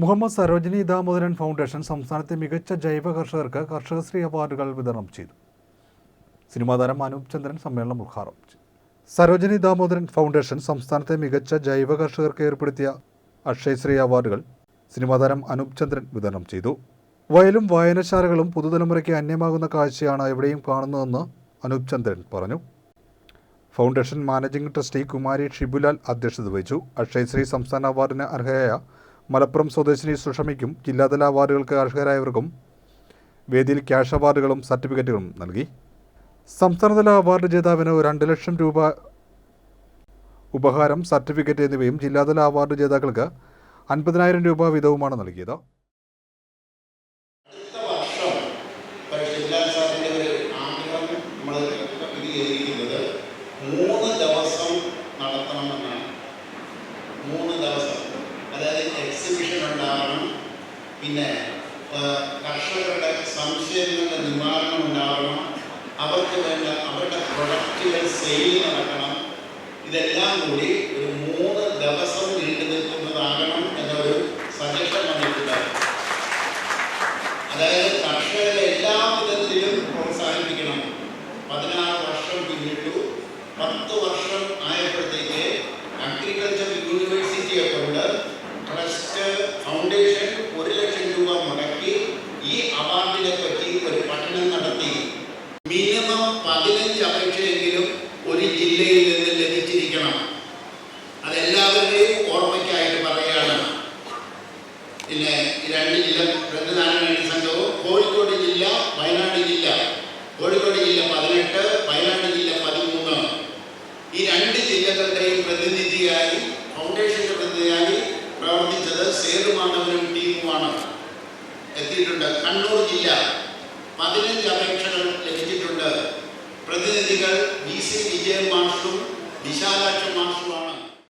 Muhammad Sarojini Damodaran foundation സംസ്ഥാനത്തെ മികച്ച ജൈവ കർഷകർക്ക് കർഷകശ്രീ അവാർഡുകൾ വിതരണം ചെയ്തു. സിനിമാതാരം അനൂപ് ചന്ദ്രൻ സമ്മേളനം ഉദ്ഘാടനം ചെയ്തു. സരോജിനി ദാമോദരൻ ഫൗണ്ടേഷൻ സംസ്ഥാനത്തെ മികച്ച ജൈവ കർഷകർക്ക് ഏർപ്പെടുത്തിയ അക്ഷയശ്രീ അവാർഡുകൾ സിനിമാതാരം അനൂപ് ചന്ദ്രൻ വിതരണം ചെയ്തു. വയലും വായനശാലകളും പുതുതലമുറയ്ക്ക് അന്യമാകുന്ന കാഴ്ചയാണ് എവിടെയും കാണുന്നതെന്ന് അനൂപ് ചന്ദ്രൻ പറഞ്ഞു. Foundation managing trustee Kumari Shibulal അധ്യക്ഷത വഹിച്ചു. അക്ഷയശ്രീ സംസ്ഥാന അവാർഡിന് അർഹയായ മലപ്പുറം സ്വദേശിനി സുഷമയ്ക്കും ജില്ലാതല അവാർഡുകൾക്ക് അർഹരായവർക്കും വേദിയിൽ ക്യാഷ് അവാർഡുകളും സർട്ടിഫിക്കറ്റുകളും നൽകി. സംസ്ഥാനതല അവാർഡ് ജേതാവിന് രണ്ട് ലക്ഷം രൂപ ഉപഹാരം സർട്ടിഫിക്കറ്റ് എന്നിവയും ജില്ലാതല അവാർഡ് ജേതാക്കൾക്ക് അൻപതിനായിരം രൂപ വീതവുമാണ് നൽകിയത് അടുത്ത വർഷം ഷിംലാൽ സാറിന്റെ ഒരു ആഗ്രഹം നമ്മൾ ഇത് ചെയ്തിരിക്കുന്നത് മൂന്ന് ദിവസം നടത്തണമെന്നാണ് മൂന്ന് ദിവസം അതായത് എക്സിബിഷൻ ഉണ്ടാവണം പിന്നെ കർഷകരുടെ സംശയങ്ങളുടെ നിവാരണം ഉണ്ടാവണം. അവർക്ക് വേണ്ട അവരുടെ പ്രൊഡക്റ്റുകൾ സെയിൽ നടക്കണം. ഇതെല്ലാം കൂടി ഒരു മൂന്ന് ദിവസം നീണ്ടു നിൽക്കുന്നതാകണം എന്നൊരു സജഷൻ വന്നിട്ടുണ്ട്. അതായത് കർഷകരെ എല്ലാ വിധത്തിലും പ്രോത്സാഹിപ്പിക്കണം. പതിനാറ് വർഷം പിന്നിട്ടു പത്ത് വർഷം ആയപ്പോഴത്തേക്ക് അഗ്രികൾച്ചർ യൂണിവേഴ്സിറ്റിയെ കൊണ്ട് ട്രസ്റ്റ് ഫൗണ്ടേഷൻ ഒരു ലക്ഷം രൂപ മുടക്കി ഈ അവാർഡിനെ പറ്റി ഒരു പഠനം നടത്തി മിനിമം പതിനഞ്ച് അപേക്ഷയെങ്കിലും ഒരു ജില്ലയിൽ നിന്ന് ലഭിച്ചിരിക്കണം. അതെല്ലാവരുടെയും ഓർമ്മയ്ക്കായിട്ട് പറയുകയാണ്. പിന്നെ രണ്ട് ജില്ല ഗ്രന്ഥനാരായണ സംഘവും കോഴിക്കോട് ജില്ല വയനാട് ജില്ല. കോഴിക്കോട് ജില്ല പതിനെട്ട് വയനാട് ജില്ല പതിമൂന്ന്. ഈ രണ്ട് ജില്ലകളുടെയും പ്രതിനിധിയായി ഫൗണ്ടേഷന്റെ പ്രതിനിധിയായി പ്രവർത്തിച്ചത് സേതുമാധവനും ടീമുമാണ്. എത്തിയിട്ടുണ്ട്. കണ്ണൂർ ജില്ല പതിനഞ്ച് ലഭിച്ചിട്ടുണ്ട് പ്രതിനിധികൾ വി സി വിജയൻ മാഷും വിശാലാക്ഷ മാഷുമാണ്